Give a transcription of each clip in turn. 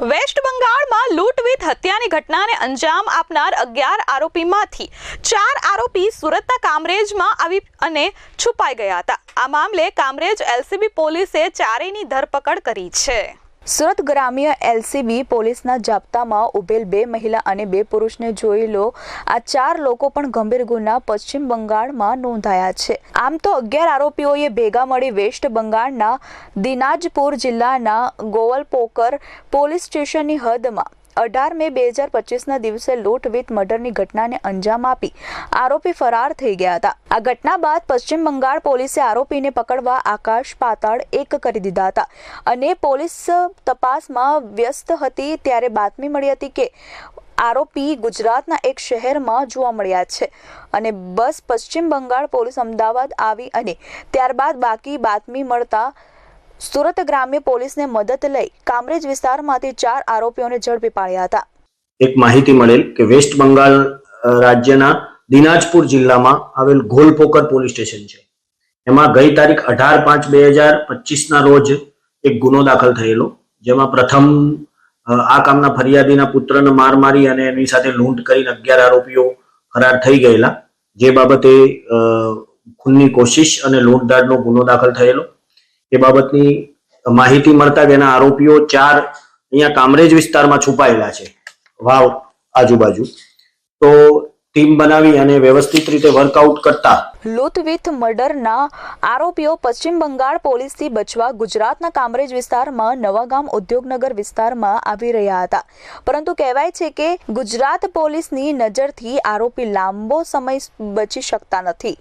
Waste બંગાળમાં લૂંટવીત હત્યાની ઘટનાને અંજામ આપનાર અગિયાર આરોપીમાંથી ચાર આરોપી સુરતના કામરેજમાં આવી અને છુપાઈ ગયા હતા. આ મામલે કામરેજ એલસીબી પોલીસે ચારેયની ધરપકડ કરી છે. સુરત ગ્રામ્ય એલસીબી પોલીસના જાપ્તામાં ઉભેલ બે મહિલા અને બે પુરુષને જોઈ લો. આ ચાર લોકો પણ ગંભીર ગુના પશ્ચિમ બંગાળમાં નોંધાયા છે. આમ તો અગિયાર આરોપીઓએ ભેગા મળી વેસ્ટ બંગાળના દિનાજપુર જિલ્લાના ગોવલપોકર પોલીસ સ્ટેશનની હદમાં અઢાર મે બે હજાર પચીસના દિવસે લૂંટ વિથ મર્ડરની ઘટનાને અંજામ આપી આરોપી ફરાર થઈ ગયા હતા. આ ઘટના બાદ પશ્ચિમ બંગાળ પોલીસે આરોપીને પકડવા આકાશ પાતાળ એક કરી દીધા હતા અને પોલીસ તપાસમાં વ્યસ્ત હતી ત્યારે બાતમી મળી હતી કે આરોપી ગુજરાતના એક શહેરમાં જોવા મળ્યા છે અને બસ પશ્ચિમ બંગાળ પોલીસ અમદાવાદ આવી અને ત્યારબાદ બાકી બાતમી મળતા સુરત ગ્રામ્ય પોલીસને મદદ લઈ કામરેજ વિસ્તારમાંથી ચાર આરોપીઓને ઝડપી પાડ્યા હતા. એક માહિતી મળેલ કે વેસ્ટ બંગાળ રાજ્યના દિનાજપુર જિલ્લામાં આવેલ ઘોલપોકર પોલીસ સ્ટેશન છે. એમાં ગઈ તારીખ અઢાર પાંચ બે હજાર પચીસના રોજ એક ગુનો દાખલ થયેલો, જેમાં પ્રથમ આ કામના ફરિયાદીના પુત્રને માર મારી અને એની સાથે લૂંટ કરીને અગિયાર આરોપીઓ ફરાર થઈ ગયેલા. જે બાબતે ખૂનની કોશિશ અને લૂંટદારનો ગુનો દાખલ થયેલો. એ બાબતની માહિતી મળતા એના આરોપીઓ ચાર અહીંયા કામરેજ વિસ્તારમાં છુપાયેલા છે. વાવ, આજુબાજુ. તો ટીમ બનાવી અને વ્યવસ્થિત રીતે વર્કઆઉટ કરતા. લૂંટ વિથ મર્ડરના આરોપીઓ પશ્ચિમ બંગાળ પોલીસથી બચવા ગુજરાતના કામરેજ વિસ્તારમાં નવાગામ ઉદ્યોગનગર વિસ્તારમાં આવી રહ્યા હતા. પરંતુ કહેવાય છે કે ગુજરાત પોલીસની નજરથી આરોપી લાંબો સમય બચી શકતા નથી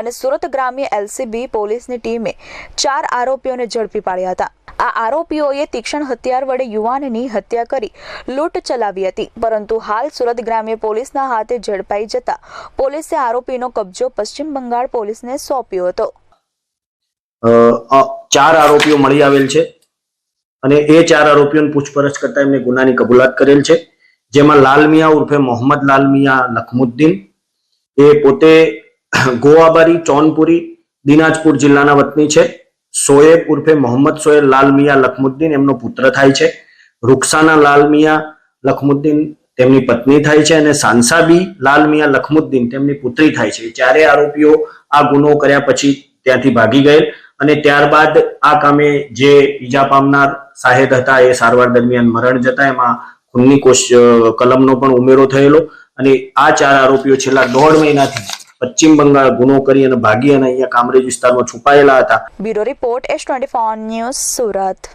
અને સુરત ગ્રામ્ય એલસીબી પોલીસની ટીમે ચાર આરોપીઓને ઝડપી પાડ્યા હતા. આ આરોપીઓએ તીક્ષ્ણ હથિયાર વડે યુવાનની હત્યા કરી, લૂંટ ચલાવી હતી. પરંતુ હાલ સુરત ગ્રામ્ય પોલીસના હાથે ઝડપાઈ જતા પોલીસે આરોપીનો કબજો પશ્ચિમ બંગાળ પોલીસને સોંપ્યો હતો. ચાર આરોપીઓ મળી આવેલ છે અને એ ચાર આરોપીઓની પૂછપરછ કરતા એમને ગુનાની કબૂલાત કરેલ છે. જેમાં લાલમિયા ઉર્ફે મોહમ્મદ લાલમિયા લખમુદ્દીન, એ પોતે ગોવાબારી, ચોનપુરી, દિનાજપુર જિલ્લાના વતની છે. સોએબ ઉર્ફે મોહમ્મદ સોએબ લાલ મિયા લખમુદ્દીન એમનો પુત્ર થાય છે. રૂકસાના લાલ મિયા લખમુદ્દીન તેમની પત્ની થાય છે અને સાંસાબી લાલ મિયા લખમુદ્દીન તેમની પુત્રી થાય છે. ચારે આરોપીઓ આ ગુનો કર્યા પછી ત્યાંથી ભાગી ગયેલ અને ત્યારબાદ આ કામે જે ઈજા પામનાર સાહેદ હતા એ સારવાર દરમિયાન મરણ જતા એમાં ખૂનની કોશ, કલમનો પણ ઉમેરો થયેલો અને આ ચાર આરોપીઓ છેલ્લા દોઢ મહિનાથી પશ્ચિમ બંગાળ ગુનો કરી અને ભાગી અને અહીંયા કામરેજ વિસ્તારમાં છુપાયેલા હતા. Bureau report S twenty news Surat.